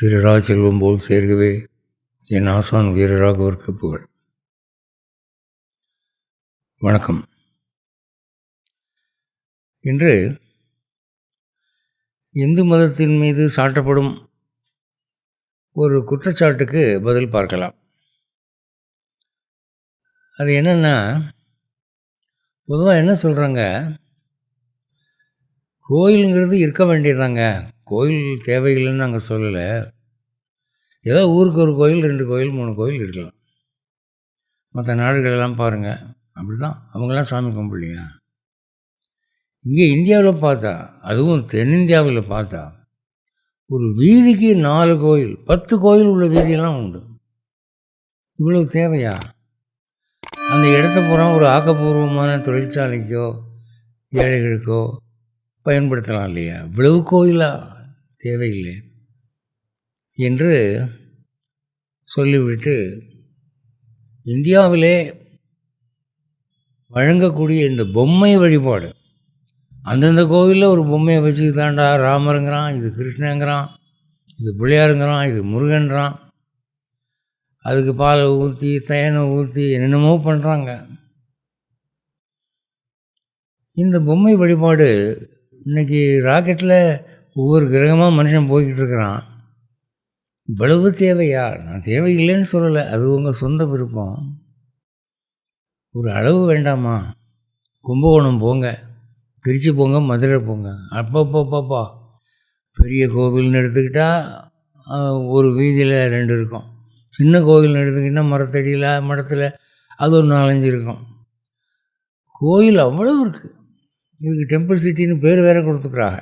சிறரா செல்வம் போல் சேர்கவே என் ஆசான் வீரராகவருக்கு புகழ். வணக்கம். இன்று இந்து மதத்தின் மீது சாட்டப்படும் ஒரு குற்றச்சாட்டுக்கு பதில் பார்க்கலாம். அது என்னென்னா பொதுவாக என்ன சொல்கிறாங்க கோயிலுங்கிறது இருக்க வேண்டியதாங்க கோயில் தேவைகள்னு நாங்கள் சொல்லலை. ஏதோ ஊருக்கு ஒரு கோயில் ரெண்டு கோயில் மூணு கோயில் இருக்கலாம். மற்ற நாடுகளெல்லாம் பாருங்கள் அப்படி தான் அவங்களாம் சாமி கும்பிடலையா? இங்கே இந்தியாவில் பார்த்தா அதுவும் தென்னிந்தியாவில் பார்த்தா ஒரு வீதிக்கு நாலு கோயில் பத்து கோயில் உள்ள வீதியெல்லாம் உண்டு. இவ்வளவு தேவையா? அந்த இடத்த பூரா ஒரு ஆக்கப்பூர்வமான தொழிற்சாலைக்கோ ஏழைகளுக்கோ பயன்படுத்தலாம் இல்லையா? இவ்வளவு கோயிலாக தேவையில்லை என்று சொல்லிவிட்டு இந்தியாவிலே வழங்கக்கூடிய இந்த பொம்மை வழிபாடு அந்தந்த கோவிலில் ஒரு பொம்மையை வச்சுக்கிட்டாண்டா ராமருங்கிறான் இது கிருஷ்ணங்கிறான் இது பிள்ளையாருங்கிறான் இது முருகன்றான் அதுக்கு பாலை ஊற்றி தேனை ஊற்றி என்னென்னமோ பண்ணுறாங்க இந்த பொம்மை வழிபாடு இன்றைக்கி ராக்கெட்டில் ஒவ்வொரு கிரகமாக மனுஷன் போய்கிட்டு இருக்கிறான் இவ்வளவு தேவையா? நான் தேவையில்லைன்னு சொல்லலை. அது உங்கள் சொந்த விருப்பம். ஒரு அளவு வேண்டாமா? கும்பகோணம் போங்க. திருச்சி போங்க மதுரை போங்க. அப்பப்பப்பப்பா. பெரிய கோவில்னு எடுத்துக்கிட்டால் ஒரு வீதியில் ரெண்டு இருக்கும். சின்ன கோவில்னு எடுத்துக்கிட்டால் மரத்தடியில் மரத்தில் அது ஒரு நாலஞ்சு இருக்கும். கோயில் அவ்வளோ இருக்குது இதுக்கு டெம்பிள் சிட்டின்னு பேர் வேறு கொடுத்துக்குறாங்க.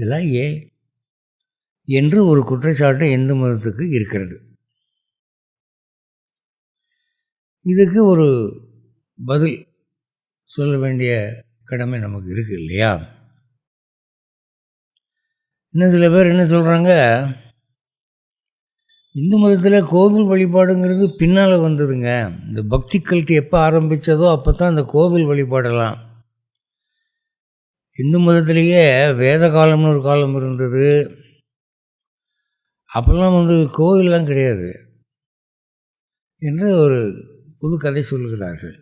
இதெல்லாம் ஏன்? என்று ஒரு குற்றச்சாட்டு இந்து மதத்துக்கு இருக்கிறது. இதுக்கு ஒரு பதில் சொல்ல வேண்டிய கடமை நமக்கு இருக்குது இல்லையா? இன்னும் சில பேர் என்ன சொல்கிறாங்க இந்து மதத்தில் கோவில் வழிபாடுங்கிறது பின்னால் வந்ததுங்க. இந்த பக்தி கல்ட்டு எப்போ ஆரம்பித்ததோ அப்போ தான் இந்த கோவில் வழிபாடெல்லாம் இந்து மதத்திலேயே வேத காலம்னு ஒரு காலம் இருந்தது. அப்போல்லாம் வந்து கோவிலெலாம் கிடையாது என்று ஒரு புது கதை சொல்கிறார்கள்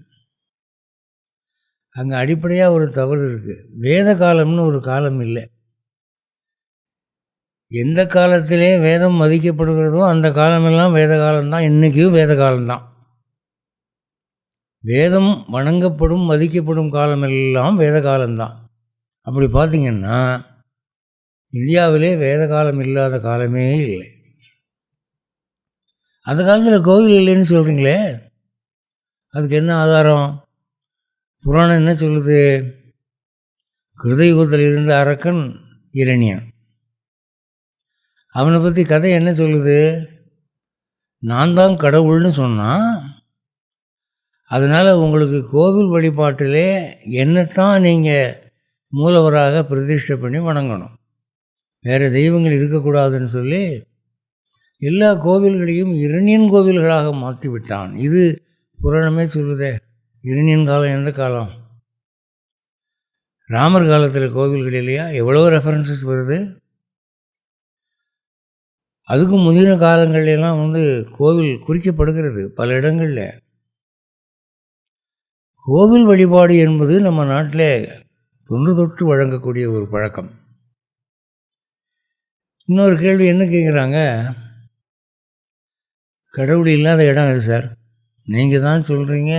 அங்கே அடிப்படையாக ஒரு தவறு இருக்குது வேத காலம்னு ஒரு காலம் இல்லை. எந்த காலத்திலே வேதம் மதிக்கப்படுகிறதோ அந்த காலமெல்லாம் வேத காலம்தான். இன்றைக்கும் வேத காலம்தான். வேதம் வணங்கப்படும் மதிக்கப்படும் காலமெல்லாம் வேத காலம்தான். அப்படி பார்த்திங்கன்னா இந்தியாவிலே வேத காலம் இல்லாத காலமே இல்லை. அந்த காலத்தில் கோவில் இல்லைன்னு சொல்கிறீங்களே அதுக்கு என்ன ஆதாரம்? புராணம் என்ன சொல்லுது? கிருதயுகத்தில் இருந்த அரக்கன் இரணியன். அவனை பற்றி கதை என்ன சொல்லுது? நான் தான் கடவுள்னு சொன்னான் அதனால் உங்களுக்கு கோவில் வழிபாட்டிலே என்னத்தான் நீங்கள் மூலவராக பிரதிஷ்டை பண்ணி வணங்கணும். வேறு தெய்வங்கள் இருக்கக்கூடாதுன்னு சொல்லி எல்லா கோவில்களையும் இரணியன் கோவில்களாக மாற்றி விட்டான். இது புராணமே சொல்லுதே இரணியன் காலம் எந்த காலம்? ராமர் காலத்தில் கோவில்கள் இல்லையா எவ்வளோ ரெஃபரன்சஸ் வருது. அதுக்கு முந்தின காலங்கள்லாம் வந்து கோவில் குறிக்கப்படுகிறது பல இடங்களில். கோவில் வழிபாடு என்பது நம்ம நாட்டில் தொன்று தொட்டு வழங்கக்கூடிய ஒரு பழக்கம். இன்னொரு கேள்வி என்ன கேட்குறாங்க கடவுள் இல்லாத இடம் அது சார்? நீங்கள் தான் சொல்கிறீங்க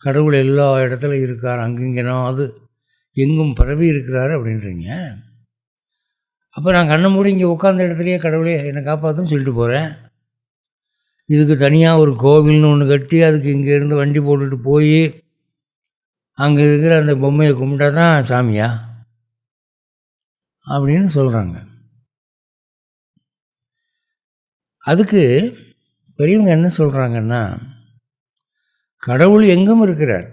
கடவுள் எல்லா இடத்துல இருக்கார் அங்கிங்கனோ அது எங்கும் பரவி இருக்கிறாரு அப்படின்றீங்க. அப்போ நான் கண்ணை மூடி இங்கே உட்காந்த இடத்துலையே கடவுளே என்னை காப்பாற்றுன்னு சொல்லிட்டு போகிறேன் இதுக்கு தனியாக ஒரு கோவில்னு ஒன்று கட்டி அதுக்கு இங்கேருந்து வண்டி போட்டுட்டு போய் அங்கே இருக்கிற அந்த பொம்மையை கும்பிட்டா தான் சாமியா? அப்படின்னு சொல்கிறாங்க அதுக்கு பெரியவங்க என்ன சொல்கிறாங்கன்னா கடவுள் எங்கும் இருக்கிறார்.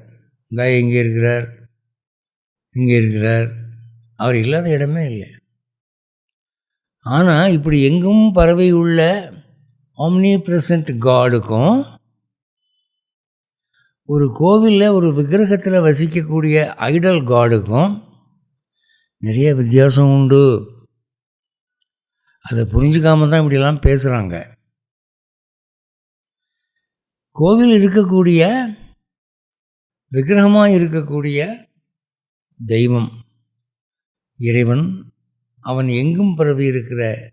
இந்த இங்கே இருக்கிறார். இங்கே இருக்கிறார். அவர் இல்லாத இடமே இல்லை. ஆனால் இப்படி எங்கும் பறவை உள்ள ஆம்னி பிரசன்ட் காடுக்கும் ஒரு கோவிலில் ஒரு விக்கிரகத்தில் வசிக்கக்கூடிய ஐடல் காடுக்கும் நிறைய வித்தியாசம் உண்டு. அதை புரிஞ்சுக்காம தான் இப்படிலாம் பேசுகிறாங்க கோவில் இருக்கக்கூடிய விக்கிரகமாக இருக்கக்கூடிய தெய்வம் இறைவன். அவன் எங்கும் பரவி இருக்கிற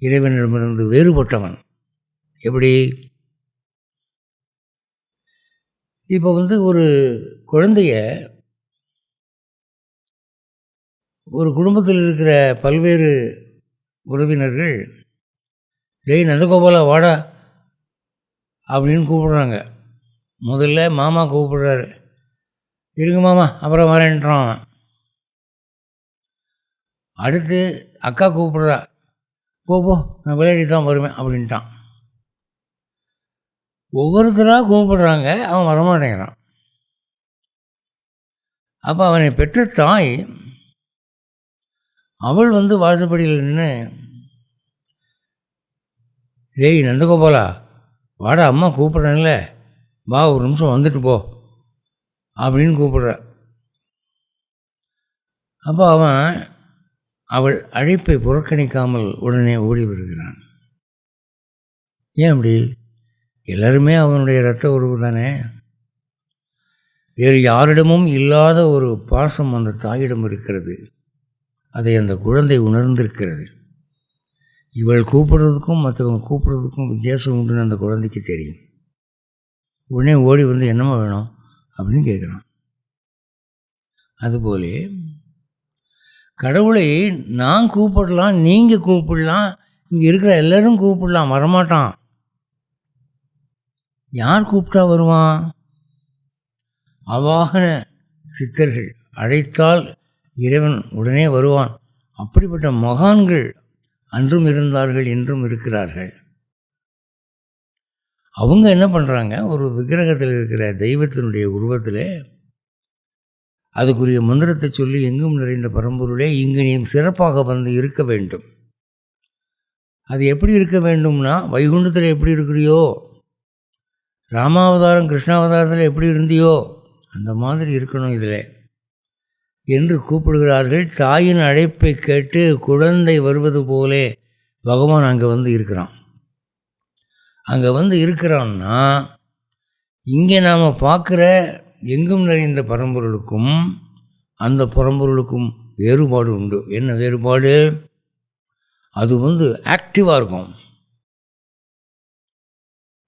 இறைவனிடமிருந்து வேறுபட்டவன். எப்படி? இப்போ வந்து ஒரு குழந்தைய ஒரு குடும்பத்தில் இருக்கிற பல்வேறு உறவினர்கள் டெய் நந்தகோபாலா வாடா அப்படின்னு கூப்பிடுறாங்க. முதல்ல மாமா கூப்பிடுறாரு. இருங்க மாமா அப்புறம் வரேன்றான். அவன். அடுத்து அக்கா கூப்பிட்றா. போ போ நான் விளையாடி தான் வருவேன் அப்படின்ட்டான். ஒவ்வொருத்தராக கூப்பிடுறாங்க அவன் வரமாட்டேங்கிறான். அப்போ அவனை பெற்ற தாய் அவள் வந்து வாசப்படியில் நின்று டேய் நந்தகோபாலா வாடா அம்மா கூப்பிட்றேன்ல வா ஒரு நிமிஷம் வந்துட்டு போ அப்படின்னு கூப்பிடுற. அப்போ அவன் அவள் அழைப்பை புறக்கணிக்காமல் உடனே ஓடி வருகிறான். ஏன் அப்படி? எல்லாருமே அவனுடைய இரத்த உறவு தானே? வேறு யாரிடமும் இல்லாத ஒரு பாசம் அந்த தாயிடம் இருக்கிறது. அதை அந்த குழந்தை உணர்ந்திருக்கிறது. இவள் கூப்பிடுறதுக்கும் மற்றவங்க கூப்பிடுறதுக்கும் வித்தியாசம் உண்டுன்னு அந்த குழந்தைக்கு தெரியும். உடனே ஓடி வந்து என்னம்மா வேணும்? அப்படின்னு கேட்குறான். அதுபோல கடவுளை நான் கூப்பிடலாம் நீங்கள் கூப்பிடலாம் இங்கே இருக்கிற எல்லோரும் கூப்பிடலாம் வரமாட்டான். யார் கூப்பிட்டா வருவான்? அவாகன சித்தர்கள் அழைத்தால் இறைவன் உடனே வருவான். அப்படிப்பட்ட மகான்கள் அன்றும் இருந்தார்கள் இன்றும் இருக்கிறார்கள். அவங்க என்ன பண்ணுறாங்க ஒரு விக்கிரகத்தில் இருக்கிற தெய்வத்தினுடைய உருவத்தில் அதுக்குரிய மந்திரத்தை சொல்லி எங்கும் நிறைந்த பரம்பொருளே இங்கு நீ சிறப்பாக வந்து இருக்க வேண்டும். அது எப்படி இருக்க வேண்டும்னா வைகுண்டத்தில் எப்படி இருக்கிறியோ ராமாவதாரம் கிருஷ்ணாவதாரத்தில் எப்படி இருந்தியோ அந்த மாதிரி இருக்கணும் இதில். என்று கூப்பிடுகிறார்கள். தாயின் அழைப்பை கேட்டு குழந்தை வருவது போலே பகவான் அங்கே வந்து இருக்கிறான். அங்கே வந்து இருக்கிறான்னா இங்கே நாம் பார்க்குற எங்கும் நிறைந்த பரம்பொருளுக்கும் அந்த பரம்பொருளுக்கும் வேறுபாடு உண்டு. என்ன வேறுபாடு? அது வந்து ஆக்டிவாக இருக்கும்.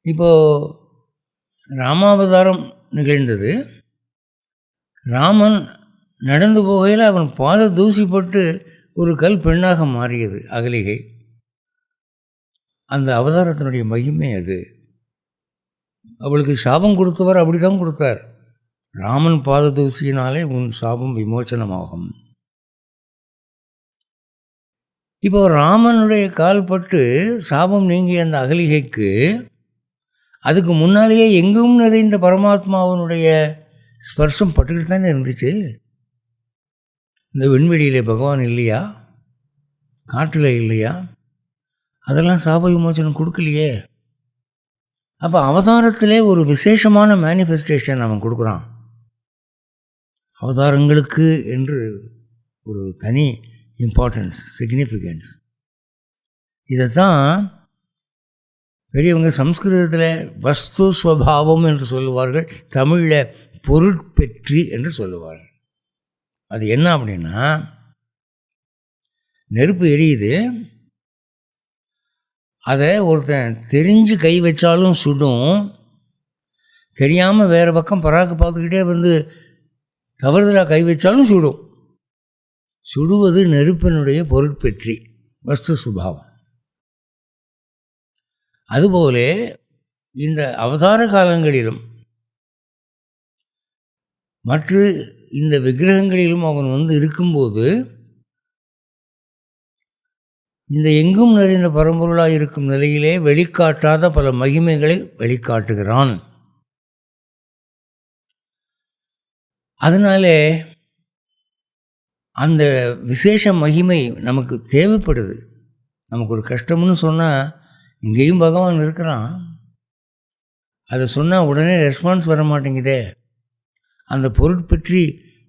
இப்போது ராமாவதாரம் நிகழ்ந்தது. ராமன் நடந்து போகையில் அவன் பாத தூசிப்பட்டு ஒரு கல் பெண்ணாக மாறியது அகலிகை. அந்த அவதாரத்தினுடைய மகிமை அது. அவளுக்கு சாபம் கொடுத்தவர் அப்படி தான் கொடுத்தார். ராமன் பாத தூசியினாலே உன் சாபம் விமோச்சனமாகும். இப்போ ராமனுடைய கால்பட்டு சாபம் நீங்கிய அந்த அகலிகைக்கு அதுக்கு முன்னாலேயே எங்கும் நிறைந்த பரமாத்மாவனுடைய ஸ்பர்சம் பட்டுக்கிட்டு தானே இருந்துச்சு? இந்த விண்வெளியில் பகவான் இல்லையா? காற்றில் இல்லையா? அதெல்லாம் சாப விமோச்சனம் கொடுக்கலையே. அப்போ அவதாரத்திலே ஒரு விசேஷமான மேனிஃபெஸ்டேஷன் அவன் கொடுக்குறான். அவதாரங்களுக்கு என்று ஒரு தனி இம்பார்ட்டன்ஸ் சிக்னிஃபிகன்ஸ் இதை தான் பெரியவங்க சம்ஸ்கிருதத்தில் வஸ்து ஸ்வபாவம் என்று சொல்லுவார்கள் தமிழில் பொருட்பெற்றி என்று சொல்லுவார்கள். அது என்ன அப்படின்னா நெருப்பு எரியுது அதை ஒருத்தன் தெரிஞ்சு கை வச்சாலும் சுடும் தெரியாமல் வேறு பக்கம் பராக்கு பார்த்துக்கிட்டே வந்து தவறுதலாக கை வச்சாலும் சுடும். சுடுவது நெருப்பினுடைய பொருட்பெற்றி வஸ்து சுபாவம். அதுபோல இந்த அவதார காலங்களிலும் மற்ற இந்த விக்கிரகங்களிலும் அவன் வந்து இருக்கும்போது இந்த எங்கும் நிறைந்த பரம்பொருளாக இருக்கும் நிலையிலே வெளிக்காட்டாத பல மகிமைகளை வெளிக்காட்டுகிறான். அதனாலே அந்த விசேஷ மகிமை நமக்கு தேவைப்படுது. நமக்கு ஒரு கஷ்டம்னு சொன்னால் இங்கேயும் பகவான் இருக்கிறான். அதை சொன்னால் உடனே ரெஸ்பான்ஸ் வர மாட்டேங்குதே. அந்த பொருட்பற்றி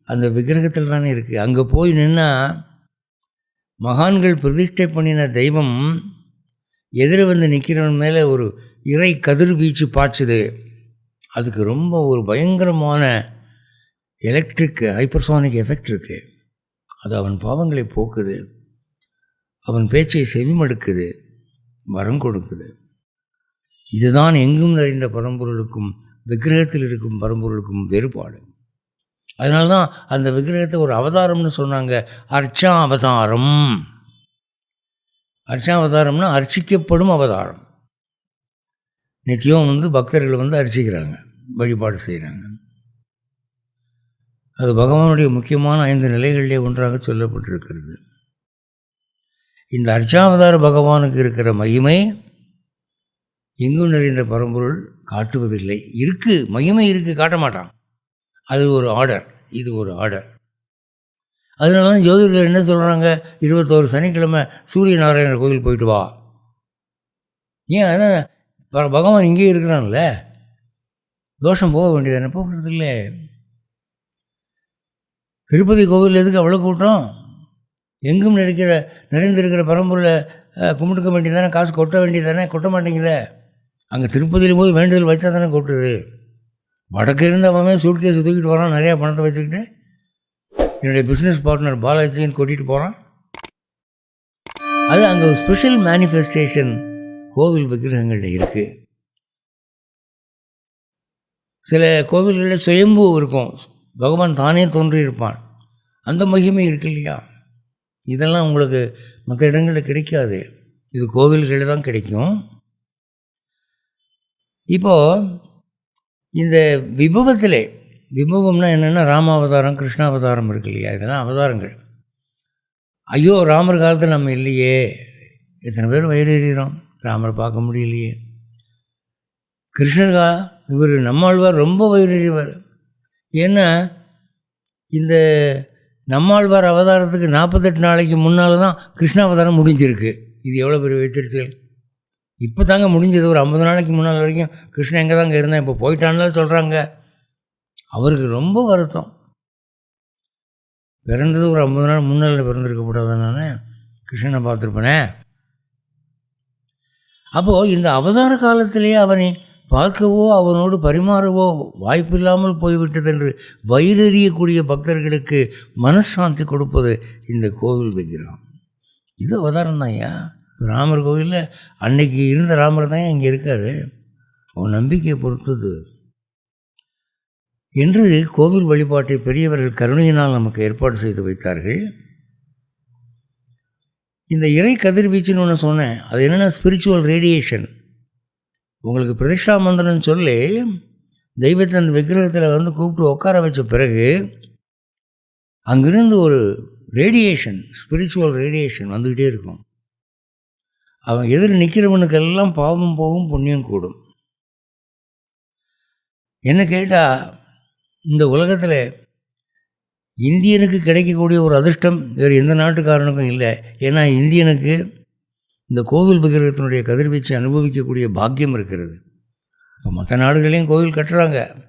அந்த விக்கிரகத்தில் தானே இருக்குது அங்கே போய் நின்னால் மகான்கள் பிரதிஷ்டை பண்ணின தெய்வம் எதிர வந்து நிற்கிறவன் மேலே ஒரு இறை கதிர் வீச்சு பாய்ச்சுது. அதுக்கு ரொம்ப ஒரு பயங்கரமான எலக்ட்ரிக் ஹைப்பர்சோனிக் எஃபெக்ட் இருக்குது அது அவன் பாவங்களை போக்குது. அவன் பேச்சை செவிமடுக்குது. வரம் கொடுக்குது. இதுதான் எங்கும் நிறைந்த பரம்பொருளுக்கும் விக்கிரகத்தில் இருக்கும் பரம்பொருளுக்கும் வேறுபாடு. அதனால தான் அந்த விக்கிரகத்தை ஒரு அவதாரம்னு சொன்னாங்க. அர்ச்சா அவதாரம். அர்ச்சா அவதாரம்னா அர்ச்சிக்கப்படும் அவதாரம். நித்தியம் வந்து பக்தர்கள் வந்து அர்ச்சிக்கிறாங்க வழிபாடு செய்கிறாங்க அது பகவானுடைய முக்கியமான ஐந்து நிலைகளிலே ஒன்றாக சொல்லப்பட்டிருக்கிறது. இந்த அர்ச்சாவதார பகவானுக்கு இருக்கிற மகிமை எங்கும் நிறைந்த பரம்பொருள் காட்டுவதில்லை. இருக்குது மகிமை இருக்குது காட்ட மாட்டான் அது ஒரு ஆர்டர் இது ஒரு ஆர்டர் அதனால தான் ஜோதிடர்கள் என்ன சொல்கிறாங்க இருபத்தோரு சனிக்கிழமை சூரிய நாராயணர் கோயில் போயிட்டு வா. ஏன்? ஆனால் பகவான் இங்கே இருக்கிறான்ல. தோஷம் போக வேண்டியது என்ன போகிறது இல்லை திருப்பதி கோவில் எதுக்கு அவ்வளோ கூட்டம்? எங்கும் நிறைக்கிற நிறைந்திருக்கிற பரம்பொருளை கும்பிட்டுக்க கும்பிட்டுக்க வேண்டியதானே காசு கொட்ட வேண்டியதானே கொட்ட மாட்டேங்குதே அங்கே திருப்பதியில் போய் வேண்டுதல் வச்சா தானே கொட்டுது. வடக்கு இருந்து அவன் சூட்கேஸ் தூக்கிட்டு வரான் நிறையா பணத்தை வச்சுக்கிட்டு. என்னுடைய பிஸ்னஸ் பார்ட்னர் பாலாஜின்னு கூட்டிகிட்டு போகிறான் அது அங்கே ஒரு ஸ்பெஷல் மேனிஃபெஸ்டேஷன் கோவில் விக்கிரகங்களில் இருக்குது சில கோவில்களில் சுயம்பு இருக்கும். பகவான் தானே தோன்றியிருப்பான். அந்த மகிமை இருக்கு இல்லையா? இதெல்லாம் உங்களுக்கு மற்ற இடங்களில் கிடைக்காது. இது கோவில்களில் தான் கிடைக்கும். இப்போது இந்த விபவத்திலே விபவம்னா என்னென்னா ராமாவதாரம் கிருஷ்ணாவதாரம் இருக்கு இல்லையா? இதெல்லாம் அவதாரங்கள். ஐயோ ராமர் காலத்தில் நம்ம இல்லையே. எத்தனை பேர் வயிறேறோம் ராமரை பார்க்க முடியலையே. கிருஷ்ணர்கா இவர் நம்மாழ்வார் ரொம்ப வயிறறிவார் ஏன்னா இந்த நம்மாழ்வார் அவதாரத்துக்கு நாற்பத்தெட்டு நாளைக்கு முன்னால் தான் கிருஷ்ணாவதாரம் முடிஞ்சிருக்கு. இது எவ்வளோ பெரிய வைத்திருச்சல் இப்போ தாங்க முடிஞ்சது. ஒரு ஐம்பது நாளைக்கு முன்னால் வரைக்கும் கிருஷ்ணன் எங்கே தாங்க இருந்தேன்? இப்போ போயிட்டான்னு சொல்கிறாங்க அவருக்கு ரொம்ப வருத்தம். பிறந்தது ஒரு ஐம்பது நாள் முன்னால் பிறந்திருக்க கூடாது நான் கிருஷ்ணனை பார்த்துருப்பேனே? அப்போது இந்த அவதார காலத்திலேயே அவனை பார்க்கவோ அவனோடு பரிமாறவோ வாய்ப்பில்லாமல் போய்விட்டது என்று வயிறறியக்கூடிய பக்தர்களுக்கு மனசாந்தி கொடுப்பது இந்த கோவில் விக்கிரகம் இது அவதாரம் தான் ஐயா. ராமர் கோவிலில் அன்னைக்கு இருந்த ராமர் தான் இங்கே இருக்கார். அவன் நம்பிக்கையை பொறுத்தது. என்று கோவில் வழிபாட்டை பெரியவர்கள் கருணையினால் நமக்கு ஏற்பாடு செய்து வைத்தார்கள். இந்த இறை கதிர்வீச்சுன்னு ஒன்று சொன்னேன். அது என்னென்னா ஸ்பிரிச்சுவல் ரேடியேஷன் உங்களுக்கு பிரதிஷ்டா மந்திரம் சொல்லி தெய்வத்தை அந்த விக்கிரகத்தில் வந்து கூப்பிட்டு உட்கார வச்ச பிறகு அங்கிருந்து ஒரு ரேடியேஷன் ஸ்பிரிச்சுவல் ரேடியேஷன் வந்துக்கிட்டே இருக்கும். அவன் எதிர் நிற்கிறவனுக்கெல்லாம் பாவம் போகும் புண்ணியம் கூடும். என்ன கேட்டால் இந்த உலகத்தில் இந்தியனுக்கு கிடைக்கக்கூடிய ஒரு அதிர்ஷ்டம் வேறு எந்த நாட்டுக்காரனுக்கும் இல்லை. ஏன்னா இந்தியனுக்கு இந்த கோவில் விக்கிரகத்தினுடைய கதிர்வீச்சை அனுபவிக்கக்கூடிய பாக்கியம் இருக்கிறது. இப்போ மற்ற நாடுகளையும் கோவில் கட்டுறாங்க.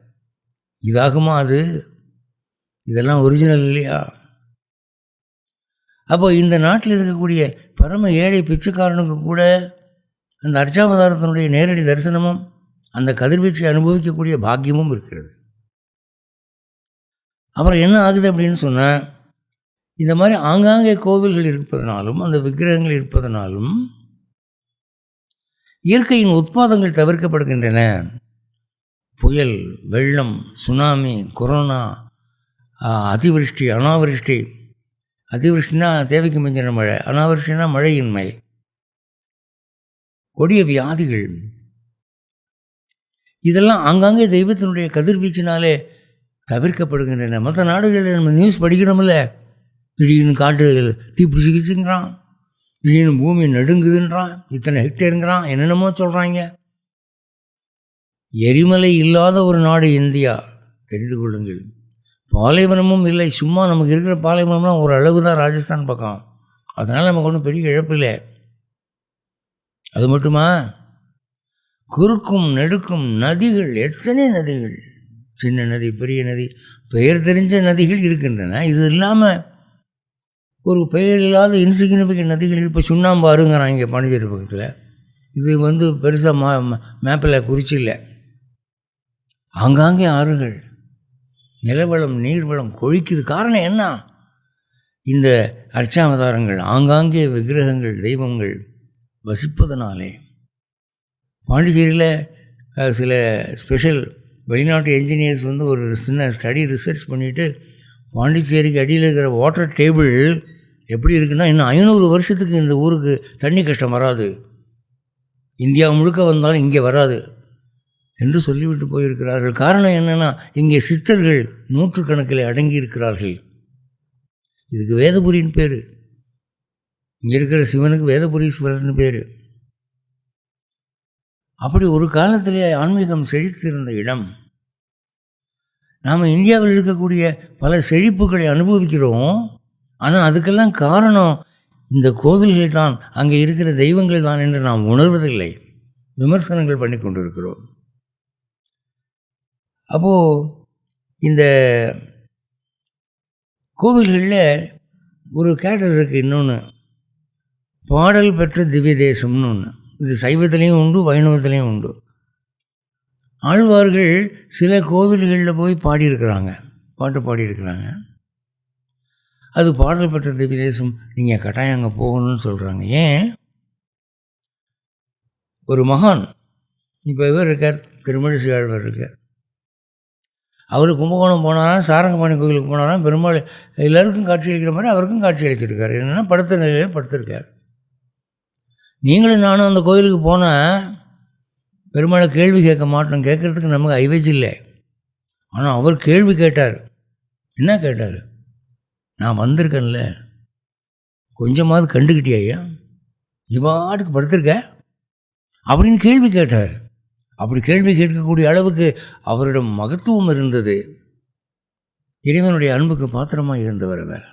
இதாகுமா அது? இதெல்லாம் ஒரிஜினல் இல்லையா? அப்போ இந்த நாட்டில் இருக்கக்கூடிய பரம ஏழை பிச்சைக்காரனுக்கு கூட அந்த அர்ச்சாவதாரத்தினுடைய நேரடி தரிசனமும் அந்த கதிர்வீச்சை அனுபவிக்கக்கூடிய பாக்கியமும் இருக்கிறது. அப்புறம் என்ன ஆகுது அப்படின்னு சொன்னால் இந்த மாதிரி ஆங்காங்கே கோவில்கள் இருப்பதனாலும் அந்த விக்கிரகங்கள் இருப்பதனாலும் இயற்கையின் உட்பாதங்கள் தவிர்க்கப்படுகின்றன. புயல் வெள்ளம் சுனாமி கொரோனா அதிவிருஷ்டி அனாவிருஷ்டி. அதிவிருஷ்டினா தேவைக்கு மிஞ்சின மழை அனாவிருஷ்டினா மழையின்மை. கொடிய வியாதிகள். இதெல்லாம் ஆங்காங்கே தெய்வத்தினுடைய கதிர்வீச்சினாலே தவிர்க்கப்படுகின்றன. மற்ற நாடுகளில் நம்ம நியூஸ் படிக்கிறோமில்ல திடீர்னு காட்டு தீப்பிடிச்சிக்கிச்சுங்கிறான் திடீர்னு பூமி நடுங்குதுன்றான். இத்தனை ஹெக்டேருங்கிறான் என்னென்னமோ சொல்கிறாங்க எரிமலை இல்லாத ஒரு நாடு இந்தியா. தெரிந்து கொள்ளுங்கள். பாலைவனமும் இல்லை. சும்மா நமக்கு இருக்கிற பாலைவனம்லாம் ஒரு அளவு தான் ராஜஸ்தான் பக்கம். அதனால் நமக்கு ஒன்றும் பெரிய இழப்பு இல்லை. அது மட்டுமா? குறுக்கும் நெடுக்கும் நதிகள். எத்தனை நதிகள்? சின்ன நதி பெரிய நதி. பெயர் தெரிஞ்ச நதிகள் இருக்கின்றன. இது இல்லாமல் ஒரு பெயர் இல்லாத இன்சிக்னிஃபிகண்ட் நதிகள் இப்போ சுண்ணாம்பாருங்கிறான் இங்கே பாண்டிச்சேரி பக்கத்தில். இது வந்து பெருசாக மா மேப்பில் குறிச்சி இல்லை ஆங்காங்கே ஆறுகள். நிலவளம் நீர்வளம் கொழிக்குது. காரணம் என்ன? இந்த அர்ச்சாவதாரங்கள் ஆங்காங்கே விக்கிரகங்கள் தெய்வங்கள் வசிப்பதனாலே. பாண்டிச்சேரியில் சில ஸ்பெஷல் வெளிநாட்டு என்ஜினியர்ஸ் வந்து ஒரு சின்ன ஸ்டடி ரிசர்ச் பண்ணிவிட்டு பாண்டிச்சேரிக்கு அடியில் இருக்கிற வாட்டர் டேபிள் எப்படி இருக்குன்னா இன்னும் ஐநூறு வருஷத்துக்கு இந்த ஊருக்கு தண்ணி கஷ்டம் வராது. இந்தியா முழுக்க வந்தாலும் இங்கே வராது என்று சொல்லிவிட்டு போயிருக்கிறார்கள். காரணம் என்னென்னா இங்கே சித்தர்கள் நூற்றுக்கணக்கில் அடங்கி இருக்கிறார்கள் இதுக்கு வேதபுரின்னு பேர். இங்கே இருக்கிற சிவனுக்கு வேதபுரீஸ்வரர்னு பேர். அப்படி ஒரு காலத்திலே ஆன்மீகம் செழித்திருந்த இடம். நாம் இந்தியாவில் இருக்கக்கூடிய பல செழிப்புகளை அனுபவிக்கிறோம். ஆனால் அதுக்கெல்லாம் காரணம் இந்த கோவில்கள் தான். அங்கே இருக்கிற தெய்வங்கள் தான் என்று நாம் உணர்வதில்லை. விமர்சனங்கள் பண்ணி கொண்டிருக்கிறோம். அப்போது இந்த கோவில்களில் ஒரு கேட்டர் இருக்குது இன்னொன்று பாடல் பெற்ற திவ்ய தேசம்னு ஒன்று இது சைவத்திலையும் உண்டு வைணவத்திலையும் உண்டு. ஆழ்வார்கள் சில கோவில்களில் போய் பாடியிருக்கிறாங்க. பாட்டு பாடியிருக்கிறாங்க. அது பாடல் பெற்ற திவ்ய தேசம் நீங்கள் கட்டாயம் அங்கே போகணும்னு சொல்கிறாங்க ஏன்? ஒரு மகான் இப்போ இவர் இருக்கார் திருமழிசை ஆழ்வர் இருக்கார். அவர் கும்பகோணம் போனாராம் சாரங்கபாணி கோயிலுக்கு போனாராம் பெருமாள் எல்லாருக்கும் காட்சி அளிக்கிற மாதிரி அவருக்கும் காட்சி அளித்திருக்கார். என்னென்னா படுத்த நிலையிலே படுத்திருக்கார். நீங்களும் நானும் அந்த கோயிலுக்கு போனால் பெருமாளை கேள்வி கேட்க மாட்டோம். கேட்குறதுக்கு நமக்கு ஐவேஜ் இல்லை. ஆனால் அவர் கேள்வி கேட்டார். என்ன கேட்டார்? நான் வந்திருக்கேன்ல. கொஞ்சமாவது கண்டுக்கிட்டியா ஐயா? இவாட்டுக்கு படுத்திருக்க? அப்படின்னு கேள்வி கேட்டார். அப்படி கேள்வி கேட்கக்கூடிய அளவுக்கு அவரிடம் மகத்துவம் இருந்தது. இறைவனுடைய அன்புக்கு பாத்திரமாக இருந்தவர் அவர்.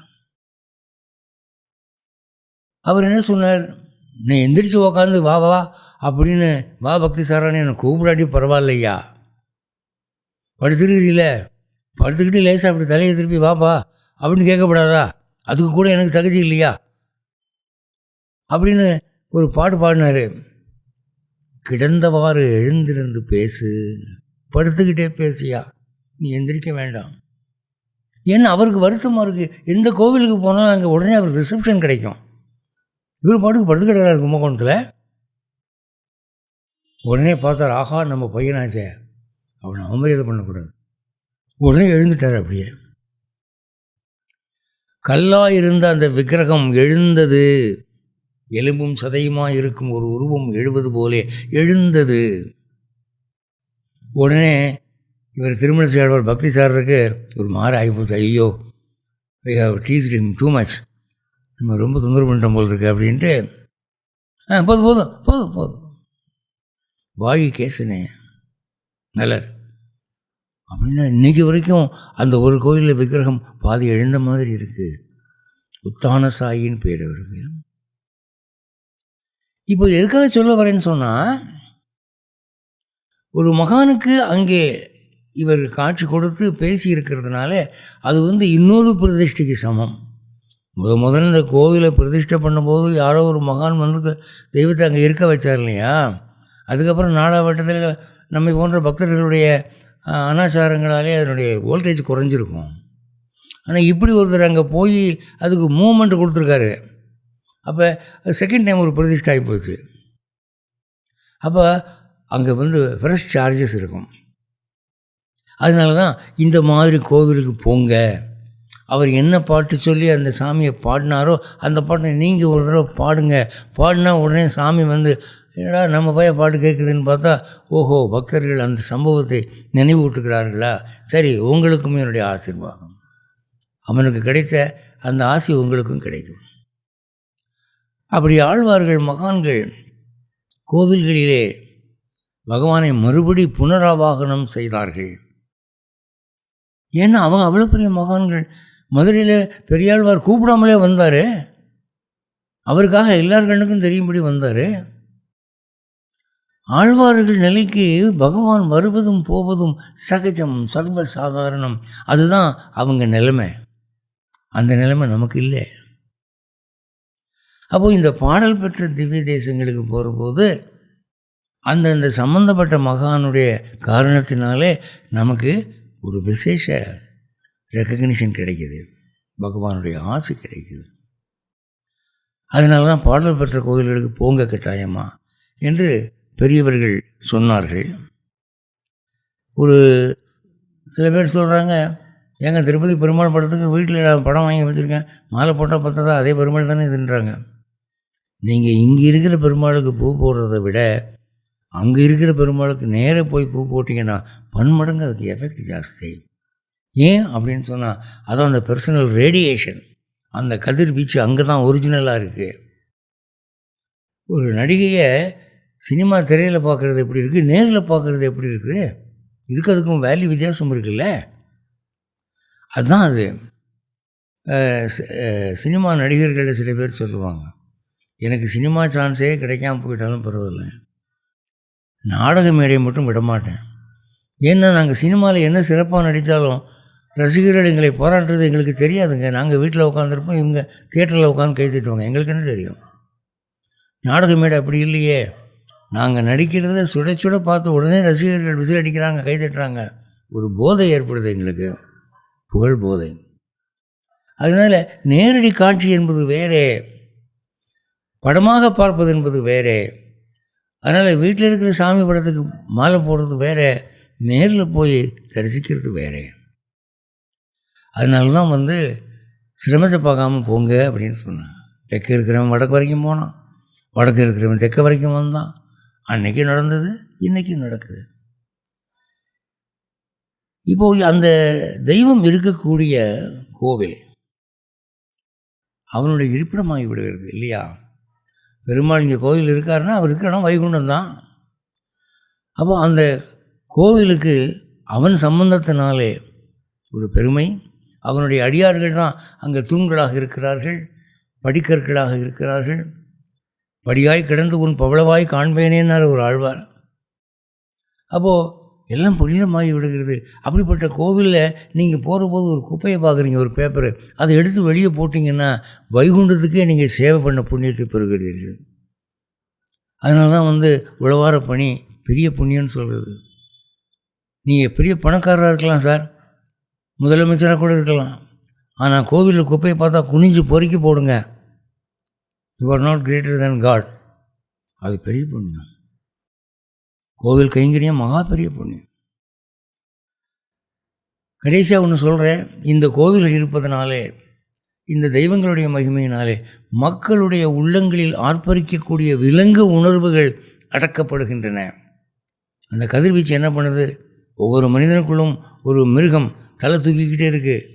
அவர் என்ன சொன்னார்? நீ எந்திரிச்சு உக்காந்து வா வா அப்படின்னு வா பக்தி சாரான்னு என்னை கூப்பிடாட்டி பரவாயில்லையா? படுத்துருக்கிறீல படுத்துக்கிட்டு லேசாக அப்படி தலையை திருப்பி வாப்பா அப்படின்னு கேட்கப்படாதா? அதுக்கு கூட எனக்கு தகுதி இல்லையா? அப்படின்னு ஒரு பாட்டு பாடினார். கிடந்தவாறு எழுந்திருந்து பேசு. படுத்துக்கிட்டே பேசியா. நீ எந்திரிக்க வேண்டாம். ஏன்னா அவருக்கு வருத்தமாக இருக்குது எந்த கோவிலுக்கு போனாலும் அங்கே உடனே அவருக்கு ரிசப்ஷன் கிடைக்கும். இவர் பாட்டுக்கு படுத்துக்கிட்டாரு கும்பகோணத்தில். உடனே பார்த்தார் ஆஹா நம்ம பையனாச்சே. அவனை அவமரியாதை பண்ணக்கூடாது. உடனே எழுந்துட்டார் அப்படியே. கல்லாக இருந்த அந்த விக்கிரகம் எழுந்தது. எலும்பும் சதையுமாக இருக்கும் ஒரு உருவம் எழுவது போலே எழுந்தது. உடனே இவர் திருமண செய்யாளர் பக்தி சாரருக்கு ஒரு மாறு ஆகிப்போச்சு ஐயோ I how tease too much நம்ம ரொம்ப தொந்தரவு பண்ணிட்டோம் போல் இருக்கு அப்படின்ட்டு ஆ போதும் போதும் போதும் போதும். வாழி கேசுனே நல்லா அப்படின்னா இன்னைக்கு வரைக்கும் அந்த ஒரு கோயிலில் விக்கிரகம் பாதி எழுந்த மாதிரி இருக்குது உத்தான சாயின்னு பேர் அவருக்கு. இப்போ எதுக்காக சொல்ல வரேன்னு சொன்னால் ஒரு மகானுக்கு அங்கே இவர் காட்சி கொடுத்து பேசி இருக்கிறதுனால அது வந்து இன்னொரு பிரதிஷ்டைக்கு சமம். முத முதல்ல இந்த கோவிலை பிரதிஷ்டை பண்ணும்போது யாரோ ஒரு மகான் வந்து தெய்வத்தை அங்கே இருக்க வச்சார் இல்லையா? அதுக்கப்புறம் நாலாவட்டத்தில் நம்மை போன்ற பக்தர்களுடைய அனாச்சாரங்களாலே அதனுடைய வோல்டேஜ் குறைஞ்சிருக்கும். ஆனால் இப்படி ஒருத்தர் அங்கே போய் அதுக்கு மூமெண்ட் கொடுத்துருக்காரு. அப்போ செகண்ட் டைம் ஒரு பிரதிஷ்டை ஆகி போச்சு. அப்போ அங்கே வந்து ஃப்ரெஷ் சார்ஜஸ் இருக்கும். அதனால தான் இந்த மாதிரி கோவிலுக்கு போங்க. அவர் என்ன பாட்டு சொல்லி அந்த சாமியை பாடினாரோ அந்த பாட்டை நீங்கள் ஒரு தடவை பாடுங்க. பாடினா உடனே சாமி வந்து ஏடா நம்ம பையன் பாட்டு கேட்குதுன்னு பார்த்தா ஓஹோ பக்தர்கள் அந்த சம்பவத்தை நினைவூட்டுகிறார்களா? சரி உங்களுக்கும் என்னுடைய ஆசீர்வாதம். அவனுக்கு கிடைத்த அந்த ஆசி உங்களுக்கும் கிடைக்கும். அப்படி ஆழ்வார்கள் மகான்கள் கோவில்களிலே பகவானை மறுபடி புனராவாகனம் செய்தார்கள். ஏன்னா அவங்க அவ்வளோ பெரிய மகான்கள். மதுரையில் பெரியாழ்வார் கூப்பிடாமலே வந்தார். அவருக்காக எல்லார் கண்ணுக்கும் தெரியும்படி வந்தார். ஆழ்வார்கள் நிலைக்கு பகவான் வருவதும் போவதும் சகஜம் சர்வ சாதாரணம் அதுதான் அவங்க நிலைமை. அந்த நிலைமை நமக்கு இல்லை. அப்போது இந்த பாடல் பெற்ற திவ்ய தேசங்களுக்கு போகிறபோது அந்தந்த சம்பந்தப்பட்ட மகானுடைய காரணத்தினாலே நமக்கு ஒரு விசேஷ ரெக்கக்னிஷன் கிடைக்குது. பகவானுடைய ஆசை கிடைக்குது. அதனால தான் பாடல் பெற்ற கோயில்களுக்கு போங்க கட்டாயமா என்று பெரியவர்கள் சொன்னார்கள். ஒரு சில பேர் சொல்கிறாங்க ஏங்க திருப்பதி பெருமாள் படத்துக்கு வீட்டில் நான் படம் வாங்கி வச்சுருக்கேன். மாலை போட்டால் பார்த்ததா அதே பெருமாள் தானே இதுன்றாங்க. நீங்கள் இங்கே இருக்கிற பெருமாளுக்கு பூ போடுறத விட அங்கே இருக்கிற பெருமாளுக்கு நேராக போய் பூ போட்டிங்கன்னா பன்மடங்கு அதுக்கு எஃபெக்ட் ஜாஸ்தி. ஏன் அப்படின்னு சொன்னால் அதான் அந்த பர்சனல் ரேடியேஷன் அந்த கதிர்வீச்சு அங்கே தான் ஒரிஜினலாக இருக்குது ஒரு நடிகையை சினிமா திரையில் பார்க்குறது எப்படி இருக்குது நேரில் பார்க்குறது எப்படி இருக்குது இதுக்கு அதுக்கும் வேல்யூ வித்தியாசம் இருக்குல்ல? அதுதான் அது. சினிமா நடிகர்களில் சில பேர் சொல்லுவாங்க எனக்கு சினிமா சான்ஸே கிடைக்காம போயிட்டாலும் பரவாயில்ல. நாடக மேடையை மட்டும் விட மாட்டேன். ஏன்னா நாங்கள் சினிமாவில் என்ன சிறப்பாக நடித்தாலும் ரசிகர்கள் எங்களை பாராட்டுறது எங்களுக்கு தெரியாதுங்க. நாங்கள் வீட்டில் உட்காந்துருப்போம் இவங்க தியேட்டரில் உட்காந்து கை தட்டுவாங்க. எங்களுக்கு என்ன தெரியும்? நாடக மேடை அப்படி இல்லையே. நாங்கள் நடிக்கிறத சுட சுட பார்த்து உடனே ரசிகர்கள் விசில் அடிக்கிறாங்க கை தட்டுறாங்க. ஒரு போதை ஏற்படுது எங்களுக்கு. புகழ் போதை. அதனால் நேரடி காட்சி என்பது வேறே. படமாக பார்ப்பது என்பது வேறே. அதனால் வீட்டில் இருக்கிற சாமி படத்துக்கு மாலை போடுறது வேற. நேரில் போய் தரிசிக்கிறது வேறே. அதனால தான் வந்து சிரமத்தை பார்க்காம போங்க அப்படின்னு சொன்னாங்க. தெற்கு இருக்கிறவன் வடக்கு வரைக்கும் போனான். வடக்கு இருக்கிறவன் தெற்கு வரைக்கும் வந்தான். அன்றைக்கி நடந்தது இன்றைக்கும் நடக்குது. இப்போ அந்த தெய்வம் இருக்கக்கூடிய கோவில் அவனுடைய இருப்பிடமாகி விடுகிறது இல்லையா? பெருமாள் இங்கே கோவில் இருக்காருன்னா அவர் இருக்கிற இடம் வைகுண்டம் தான். அப்போ அந்த கோவிலுக்கு அவன் சம்பந்தத்தினாலே ஒரு பெருமை. அவனுடைய அடியார்கள் தான் அங்கே தூண்களாக இருக்கிறார்கள் படிக்கற்களாக இருக்கிறார்கள். படியாய் கிடந்து உன் பவளவாய் காண்பேனேன்னார் ஒரு ஆழ்வார். அப்போது எல்லாம் புனிதமாகி விடுகிறது. அப்படிப்பட்ட கோவிலில் நீங்கள் போகிறபோது ஒரு குப்பையை பார்க்குறீங்க ஒரு பேப்பரு அதை எடுத்து வெளியே போட்டிங்கன்னா வைகுண்டத்துக்கே நீங்கள் சேவை பண்ண புண்ணியத்தை பெறுகிறீர்கள். அதனால தான் வந்து உழவார பணி பெரிய புண்ணியம்னு சொல்கிறது நீங்கள் பெரிய பணக்காரராக இருக்கலாம் சார். முதலமைச்சராக கூட இருக்கலாம். ஆனால் கோவிலில் குப்பையை பார்த்தா குனிஞ்சு பொறுக்கி போடுங்க. You are not greater than God அது பெரிய புண்ணியம். கோவில் கைங்கரியம் மகா பெரிய புண்ணியம். கடைசியாக ஒன்று சொல்கிறேன் இந்த கோவில்கள் இருப்பதனாலே இந்த தெய்வங்களுடைய மகிமையினாலே மக்களுடைய உள்ளங்களில் ஆர்ப்பரிக்கக்கூடிய விலங்கு உணர்வுகள் அடக்கப்படுகின்றன. அந்த கதிர்வீச்சு என்ன பண்ணுது? ஒவ்வொரு மனிதனுக்குள்ளும் ஒரு மிருகம் தலை தூக்கிக்கிட்டே இருக்குது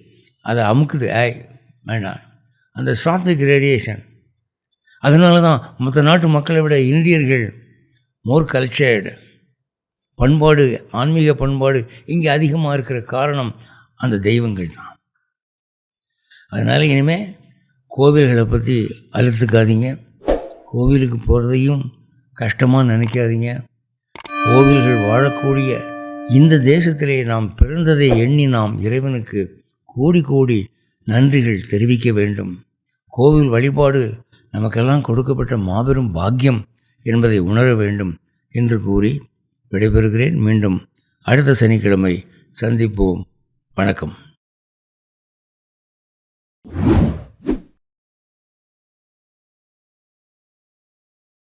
அதை அமுக்குது. ஐ வேண்டாம். அந்த ஸ்டாத்திக் ரேடியேஷன். அதனால தான் மற்ற நாட்டு மக்களை விட இந்தியர்கள் மோர் கல்ச்சர்டு பண்பாடு ஆன்மீக பண்பாடு இங்கே அதிகமாக இருக்கிற காரணம் அந்த தெய்வங்கள் தான். அதனால் இனிமேல் கோவில்களை பற்றி அழுத்துக்காதீங்க கோவிலுக்கு போகிறதையும் கஷ்டமாக நினைக்காதீங்க. கோவில்கள் வாழக்கூடிய இந்த தேசத்திலே நாம் பிறந்ததை எண்ணி நாம் இறைவனுக்கு கோடி கோடி நன்றிகள் தெரிவிக்க வேண்டும். கோவில் வழிபாடு நமக்கெல்லாம் கொடுக்கப்பட்ட மாபெரும் பாக்கியம் என்பதை உணர வேண்டும் என்று கூறி விடைபெறுகிறேன். மீண்டும் அடுத்த சனிக்கிழமை சந்திப்போம். வணக்கம்.